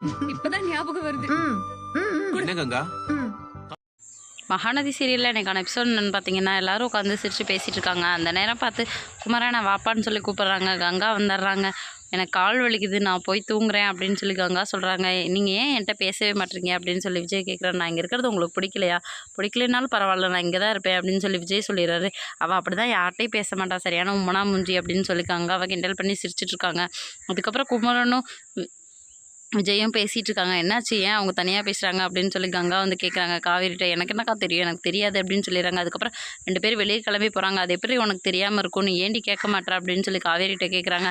இப்பதான் ஞாபகம் வருது. என்ன கங்கா. மகாநதி சீரியலில் எனக்கான எபிசோட் என்னன்னு பார்த்தீங்கன்னா எல்லாரும் உட்காந்து சிரித்து பேசிகிட்டு இருக்காங்க. அந்த நேரம் பார்த்து குமரனை வாப்பான்னு சொல்லி கூப்பிட்றாங்க. கங்கா வந்துடுறாங்க. எனக்கு கால் வலிக்குது. நான் போய் தூங்குறேன் அப்படின்னு சொல்லி கங்கா சொல்கிறாங்க நீங்கள் ஏன் என்கிட்ட பேசவே மாட்டீங்க? அப்படின்னு சொல்லி விஜய் கேட்குறேன் நான் இங்கே இருக்கிறது உங்களுக்கு பிடிக்கலையா? பிடிக்கலனாலும் பரவாயில்ல. நான் இங்கே தான் இருப்பேன் அப்படின்னு சொல்லி விஜய் சொல்லிடுறாரு. அவள் அப்படி தான் யார்கிட்டையும் பேச மாட்டா. சரியான உமனா முஞ்சி அப்படின்னு சொல்லி கங்காவை கிண்டல் பண்ணி சிரிச்சிட்டு இருக்காங்க. அதுக்கப்புறம் குமரனும் விஜயும் பேசிகிட்டு இருக்காங்க என்னாச்சு? ஏன் அவங்க தனியாக பேசுகிறாங்க அப்படின்னு சொல்லி கங்கா வந்து கேட்குறாங்க காவேரிட்ட எனக்கு என்னக்கா தெரியும்? எனக்கு தெரியாது அப்படின்னு சொல்லிடுறாங்க. அதுக்கப்புறம் ரெண்டு பேர் வெளியே கிளம்பி போகிறாங்க அது எப்படி உனக்கு தெரியாமல் இருக்கும்? நீ ஏண்டி கேட்க மாட்டேற அப்படின்னு சொல்லி காவேரிட்ட கேட்குறாங்க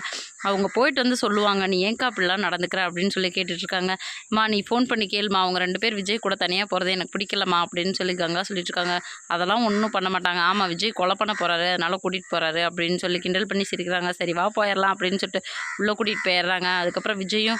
அவங்க போயிட்டு வந்து சொல்லுவாங்க. நீ ஏன்க்கா அப்படிலாம் நடந்துக்கிற? அப்படின்னு சொல்லி கேட்டுட்ருக்காங்க அம்மா நீ ஃபோன் பண்ணி கேளுமா. அவங்க ரெண்டு பேர் விஜய் கூட தனியாக போகிறது எனக்கு பிடிக்கலம்மா. அப்படின்னு சொல்லி கங்கா சொல்லிட்டு இருக்காங்க அதெல்லாம் ஒன்றும் பண்ண மாட்டாங்க. ஆமாம் விஜய் கொலை பண்ண போகிறாரு அதனால் கூட்டிகிட்டு போகிறாரு அப்படின்னு சொல்லி கிண்டல் பண்ணி சிரிக்கிறாங்க. சரி வா போயிடலாம் அப்படின்னு சொல்லிட்டு உள்ளே கூட்டிகிட்டு போயிடுறாங்க. அதுக்கப்புறம் விஜயும்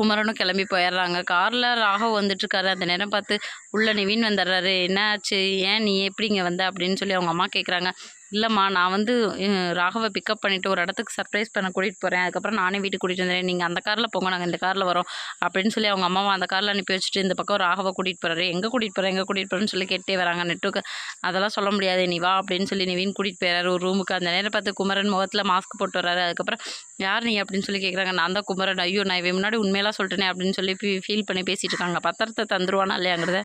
குமரனும் கிளம்பி போயிடுறாங்க. காரில் ராகவ் வந்துட்டுருக்காரு. அந்த நேரம் பார்த்து உள்ள நிவின் வந்துடுறாரு. என்னாச்சு? ஏன் நீ எப்படி இங்கே வந்த? அப்படின்னு சொல்லி அவங்க அம்மா கேட்குறாங்க இல்லைம்மா நான் வந்து ராகவை பிக்கப் பண்ணிவிட்டு ஒரு இடத்துக்கு சர்ப்ரைஸ் பண்ண கூட்டிகிட்டு போகிறேன் அதுக்கப்புறம் நானே வீட்டுக்கு கூட்டிகிட்டு வந்துடுறேன். நீங்கள் அந்த காரில் போங்க. நாங்கள் இந்த காரில் வரோம். அப்படின்னு சொல்லி அவங்க அம்மாவை அந்த காரில் அனுப்பி வச்சுட்டு இந்த பக்கம் ராகவை கூட்டிகிட்டு போகிறாரு எங்கே கூட்டிகிட்டு போகிறேன் எங்கே கூட்டிகிட்டு போகிறேன்னு சொல்லி கேட்டே வராங்க நெட்டுக்கு. அதெல்லாம் சொல்ல முடியாது. நீ வா அப்படின்னு சொல்லி நிவின் கூட்டிகிட்டு போயிறாரு ஒரு ரூமுக்கு அந்த நேரம் பார்த்து குமரன் முகத்தில் மாஸ்க் போட்டு வராரு அதுக்கப்புறம் யார் நீ? அப்படின்னு சொல்லி கேட்குறாங்க நான் தான் குமரன். ஐயோ நான் இவன் முன்னாடி உண்மையெல்லாம் சொல்லிட்டேனே அப்படின்னு சொல்லி ஃபீல் பண்ணி பேசிகிட்டு இருக்காங்க. பத்திரத்தை தந்துருவானா இல்லையாங்கிறத